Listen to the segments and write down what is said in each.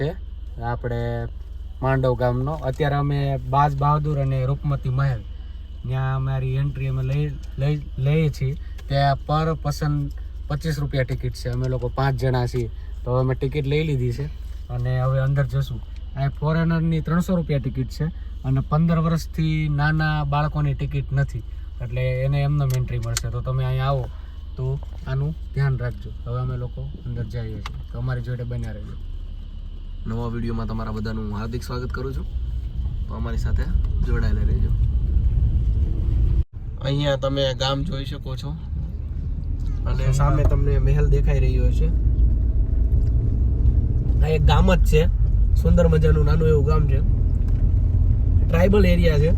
છે. આપણે માંડવ ગામનો. અત્યારે અમે બાજ બહાદુર અને રૂપમતી મહેલ. ત્યાં અમારી એન્ટ્રી અમે લઈ લઈ, લઈએ છીએ. ત્યાં પર પસંદ પચીસ રૂપિયા ટિકિટ છે. અમે લોકો પાંચ જણા છીએ. તો અમે ટિકિટ લઈ લીધી છે. અને હવે અંદર જશું. આ ફોરેનરની ત્રણસો રૂપિયા ટિકિટ છે અને પંદર વર્ષથી નાના બાળકોની ટિકિટ નથી. એટલે એને એમને એન્ટ્રી મળશે. તો તમે અહીંયા આવો. તો આનું ધ્યાન રાખજો. હવે અમે લોકો અંદર જઈએ છીએ. તો અમારી જોડે બન્યા રહેજો. નવા વિડીયોમાં તમારા બધાનું હાર્દિક સ્વાગત કરું છું. તો અમારી સાથે જોડાયેલા રહેજો. અહીંયા તમે ગામ જોઈ શકો છો. અને સામે તમને મહેલ દેખાઈ રહ્યો છે. આ એક ગામ જ છે. સુંદર મજાનું નાનું એવું ગામ છે. ટ્રાઇબલ એરિયા છે.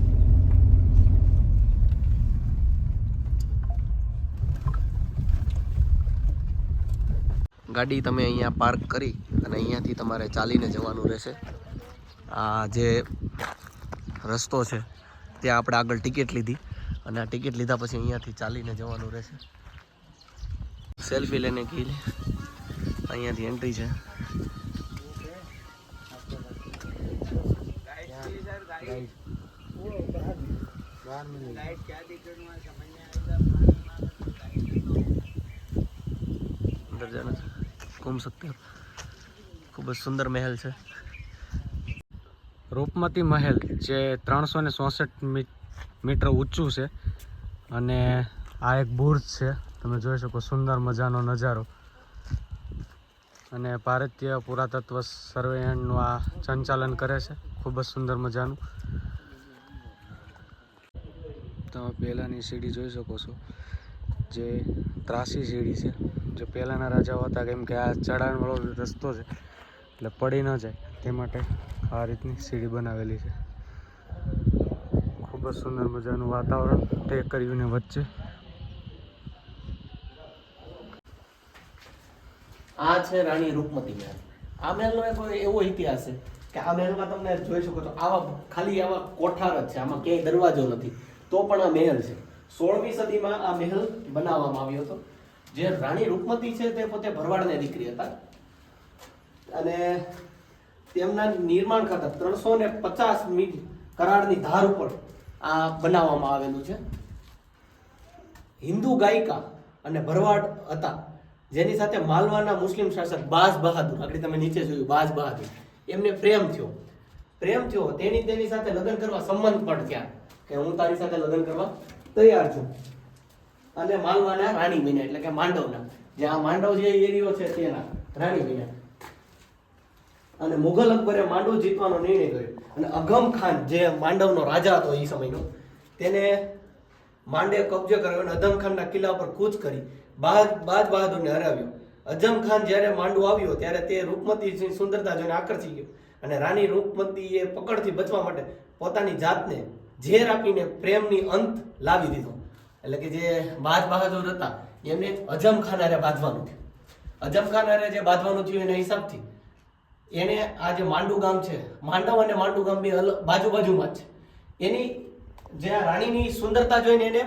ગાડી તમે અહીંયા પાર્ક કરી. અને અહીંયાથી તમારે ચાલીને જવાનું રહેશે આ જે રસ્તો છે ત્યાં આપણે આગળ ટિકિટ લીધી અને આ ટિકિટ લીધા પછી અહીંયાથી ચાલીને જવાનું રહેશે સેલ્ફી લેને કી અહીંયાથી એન્ટ્રી છે अंदर जाना घूम सकते हो ખૂબ જ સુંદર મહેલ છે. રૂપમતી મહેલ, જે ત્રણસો ને ચોસઠ મીટર ઊંચું છે અને આ એક બુર્જ છે. તમે જોઈ શકો સુંદર મજાનો નજારો. અને ભારતીય પુરાતત્વ સર્વેયણનું આ સંચાલન કરે છે. ખૂબ જ સુંદર મજાનું. તમે પહેલાંની સીડી જોઈ શકો છો. જે ત્રાસી સીડી છે. જે પહેલાંના રાજાઓ હતા, કેમ કે આ ચઢાણવાળો રસ્તો છે. એટલે પડી ન જાય. તે માટે આ રીતની સીડી બનાવેલી છે. ખૂબ જ સુંદર મજાનું વાતાવરણ ટેકરીઓને વચ્ચે. આ છે રાણી રૂપમતી મહેલ આ મહેલનો એક એવો ઇતિહાસ છે કે આ મહેલમાં તમને જોઈ શકો છો, આવા ખાલી આવા કોઠાર જ છે, આમાં ક્યાંય દરવાજો નથી. તો પણ આ મહેલ છે. સોળમી સદીમાં આ મહેલ બનાવવામાં આવ્યો હતો. જે રાણી રૂપમતી છે તે પોતે ભરવાડની દીકરી હતા. અને તેમના નિર્માણ ખાતર ત્રણસો ને પચાસ મીટ કરારની ધાર ઉપર આ બનાવવામાં આવેલું છે. હિન્દુ ગાયિકા અને ભરવાડ હતા, જેની સાથે માલવાના મુસ્લિમ શાસક બાઝ બહાદુર આગળ તમે નીચે જોયું બાજ બહાદુર, એમને પ્રેમ થયો. પ્રેમ થયો, તેની તેની સાથે લગ્ન કરવા સંબંધ પણ થયા કે હું તારી સાથે લગ્ન કરવા તૈયાર છું. અને માલવાના રાણી બન્યા, એટલે કે માંડવના. જે આ માંડવ જે એરિયો છે તેના રાણી બન્યા. અને મુઘલ અકબરે માંડવ જીતવાનો નિર્ણય કર્યો. અને અગમ ખાન જે માંડવનો રાજા હતો એ સમયનો, તેને માંડે કબજે કર્યો અને અધમ ખાનના કિલ્લા પર કૂચ કરી બાદ બાદ બહાદુરને હરાવ્યો. અજમ ખાન જ્યારે માંડવ આવ્યો ત્યારે તે રૂપમતીની સુંદરતા જોઈને આકર્ષી ગયો. અને રાણી રૂપમતીએ પકડથી બચવા માટે પોતાની જાતને ઝેર આપીને પ્રેમની અંત લાવી દીધો. એટલે કે જે બાજ બહાદુર હતા, એમને અજમ ખાન હારે બાંધવાનું થયું. અજમ ખાન હારે જે બાંધવાનું થયું એના હિસાબથી એને આ જે માંડુ ગામ છે, માંડવ અને માંડુ ગામ બે બાજુ બાજુમાં જ છે. એની જે આ રાણીની સુંદરતા જોઈને એને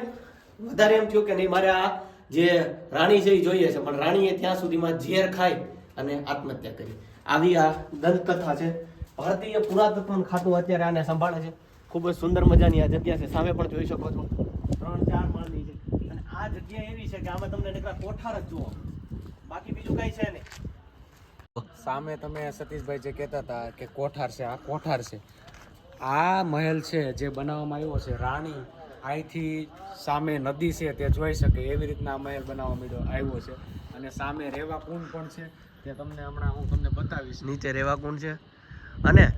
વધારે એમ થયું કે નહીં, મારે આ જે રાણી છે એ જોઈએ છે, પણ રાણીએ ત્યાં સુધીમાં ઝેર ખાઈ અને આત્મહત્યા કરી. આવી આ દંતકથા છે. ભારતીય પુરાતત્વ ખાતું અત્યારે આને સંભાળે છે. ખૂબ જ સુંદર મજાની આ જગ્યા છે. સામે પણ જોઈ શકો છો. ત્રણ ચાર માળની છે. અને આ જગ્યા એવી છે કે આમાં તમને નીકળા કોઠાર જ જુઓ. બાકી બીજું કઈ છે નહીં. સામે તમે સતીશભાઈ જે કહેતા હતા કે કોઠાર છે, આ કોઠાર છે. આ મહેલ છે જે બનાવવામાં આવ્યો છે, રાણી અહીંથી સામે નદી છે, તે જોઈ શકે એવી રીતના આ મહેલ બનાવવા મળ્યો આવ્યો છે. અને સામે રેવા કુંડ પણ છે, તે તમને હમણાં હું તમને બતાવીશ. નીચે રેવા કુંડ છે. અને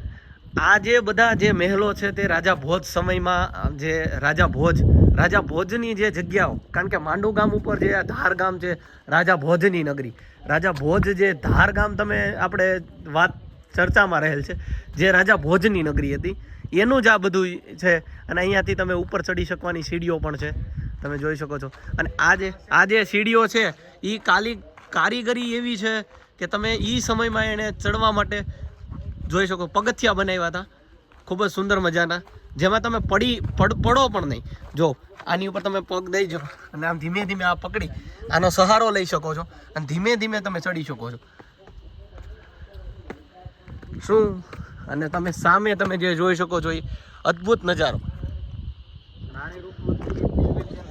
આ જે બધા જે મહેલો છે તે રાજા ભોજ સમયમાં જે રાજા ભોજ, રાજા ભોજની જે જગ્યાઓ, કારણ કે માંડુ ગામ ઉપર જે ધાર ગામ છે, રાજા ભોજની નગરી. રાજા ભોજ જે ધાર ગામ તમે આપણે વાત ચર્ચામાં રહેલ છે, જે રાજા ભોજની નગરી હતી, એનું જ આ બધું છે, અને અહીંયાથી તમે ઉપર ચડી શકવાની સીડીઓ પણ છે, તમે જોઈ શકો છો. અને આ જે આ જે સીડીઓ છે એ કાલી કારીગરી એવી છે કે તમે એ સમયમાં એને ચડવા માટે જોઈ શકો, પગથિયા બનાવ્યા હતા. ખૂબ જ સુંદર મજાના. જેમાં તમે પડી, પડ, પડો પણ નહીં. જો, આની ઉપર તમે પગ દઈ જાઓ. અને આમ ધીમે ધીમે આ પકડી, આનો સહારો લઈ શકો છો. અને ધીમે ધીમે તમે ચડી શકો છો. શું? અને તમે સામે તમે જે જોઈ શકો છો, એ અદ્ભુત નજારો.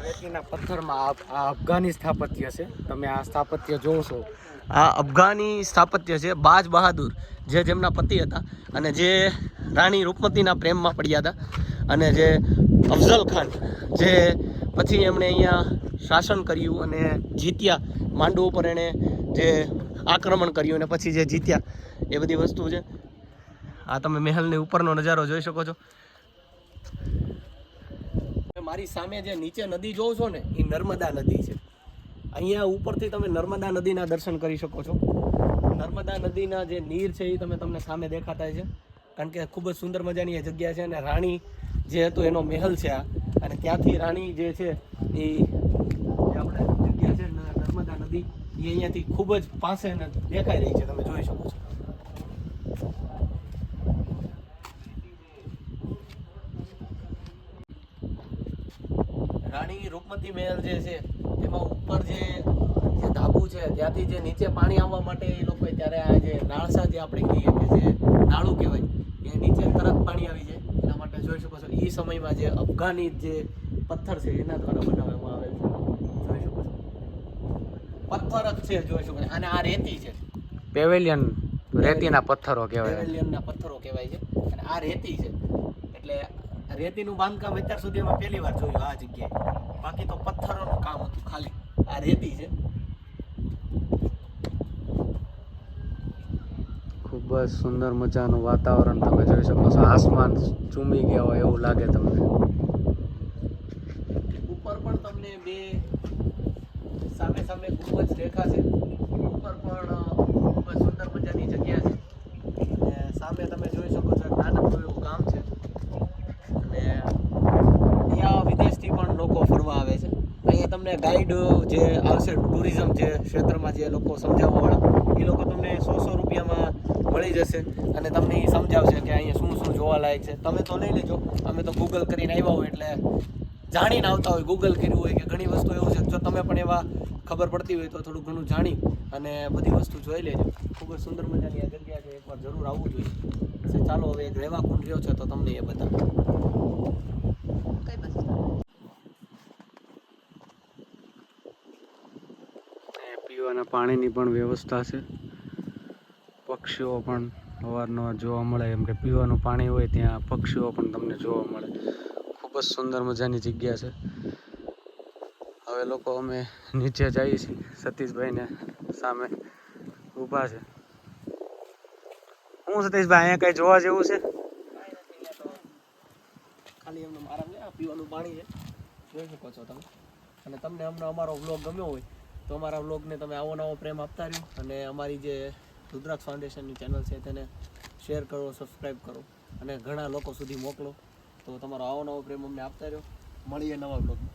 રેતીના પથ્થરમાં આ- અફઘાની સ્થાપત્ય છે. તમે આ સ્થાપત્ય જોશો. આ અફઘાની સ્થાપત્ય છે બાજ બહાદુર, જે જેમના પતિ હતા અને જે રાણી રૂપમતીના પ્રેમમાં પડ્યા હતા અને જે અફઝલ ખાન, જે પછી એમણે અહીંયા શાસન કર્યું અને જીત્યા. માંડુ ઉપર એણે જે આક્રમણ કર્યું અને પછી જે જીત્યા. એ બધી વસ્તુ છે. આ તમે મહેલની ઉપરનો નજારો જોઈ શકો છો. મારી સામે જે નીચે નદી જોવો છો ને, એ નર્મદા નદી છે. અહીંયા ઉપરથી તમે નર્મદા નદીના દર્શન કરી શકો છો. નર્મદા નદીના જે નીર છે એ તમે તમને સામે દેખાતા છે. કારણ કે ખૂબ જ સુંદર મજાની એ જગ્યા છે અને રાણી જે હતું એનો મહેલ છે આ. અને ત્યાંથી રાણી જે છે એ આપણે જગ્યા છે નર્મદા નદી, એ અહીંયાથી ખૂબ જ પાસે દેખાઈ રહી છે. તમે જોઈ શકો છો. રાણી રૂપમતી મહેલ જે છે એમાં ઉપર જે જે ધાબુ છે ત્યાંથી જે નીચે પાણી આવવા માટે એ લોકોએ ત્યારે આ જે નાળસા જે આપણે કહીએ કે જે નાળું કહેવાય એ નીચે તરત પાણી આવી જાય. એના માટે જોઈ શકો છો એ સમયમાં જે અફઘાની જે પથ્થર છે એના દ્વારા બનાવવામાં આવે છે. જોઈ શકો છો. પથ્થર જ છે જોઈ શકો અને આ રેતી છે. પેવેલિયન રેતીના પથ્થરો કહેવાય. પેવેલિયનના પથ્થરો કહેવાય છે. અને આ રેતી છે. એટલે રેતીનું બાંધકામ અત્યાર સુધી અમે પહેલી વાર જોયું આ જગ્યાએ. બાકી તો પથ્થરોનું કામ હતું ખાલી. આ રેતી છે. ખૂબ જ સુંદર મજાનું વાતાવરણ તમે જોઈ શકો છો. આસમાન ચૂમી ગયા હોય એવું લાગે તમને. ઉપર પણ તમને બે સામે સામે ખૂબ જ રેખા છે. ઉપર પણ ખૂબ જ સુંદર મજાની જગ્યા છે. સામે તમે જોઈ શકો છો નાનકડું એવું ગામ છે અને અહીંયા વિદેશથી પણ લોકો ફરવા આવે છે અહીંયા તમને ગાઈડ જે આવશે ટુરિઝમ જે ક્ષેત્રમાં જે લોકો સમજાવવાવાળા, એ લોકો તમને સો સો રૂપિયામાં મળી જશે અને તમને એ સમજાવશે કે અહીંયા શું શું જોવાલાયક છે. તમે તો લઈ લેજો. અમે તો ગૂગલ કરીને આવ્યા હોય એટલે જાણીને આવતા હોય. ગૂગલ કર્યું હોય કે ઘણી વસ્તુ એવું છે. જો તમે પણ એવા ખબર પડતી હોય તો થોડું ઘણું જાણી અને બધી વસ્તુ જોઈ લેજો. ખૂબ જ સુંદર મજાની આ જગ્યા છે. એકવાર જરૂર આવવું જોઈએ. ચાલો હવે એક રહેવા કુંડ રહ્યો છે તો તમને એ બતાવું. એ પીવાના પાણીની પણ વ્યવસ્થા છે. પક્ષીઓ પણ અવારનવાર જોવા મળે. એમ કે પીવાનું પાણી હોય ત્યાં પક્ષીઓ પણ તમને જોવા મળે. ખૂબ જ સુંદર મજાની જગ્યા છે. હવે લોકો અમે નીચે જઈએ છીએ. સતીશભાઈને સામે ઊભા છે. હું સતીશભાઈ, અહીંયા કઈ જોવા જેવું છે? ખાલી એમને મારા પીવાનું પાણી છે. જોઈ શકો છો તમે. અને તમને અમને અમારો વ્લોગ ગમ્યો હોય તો અમારા વ્લોગને તમે આવો નવો પ્રેમ આપતા રહ્યો અને અમારી જે રુદ્રાક્ષ ફાઉન્ડેશનની ચેનલ છે તેને શેર કરો સબસ્ક્રાઈબ કરો અને ઘણા લોકો સુધી મોકલો. તો તમારો આવો નવો પ્રેમ અમને આપતા રહ્યો. મળીએ નવા વ્લોગમાં.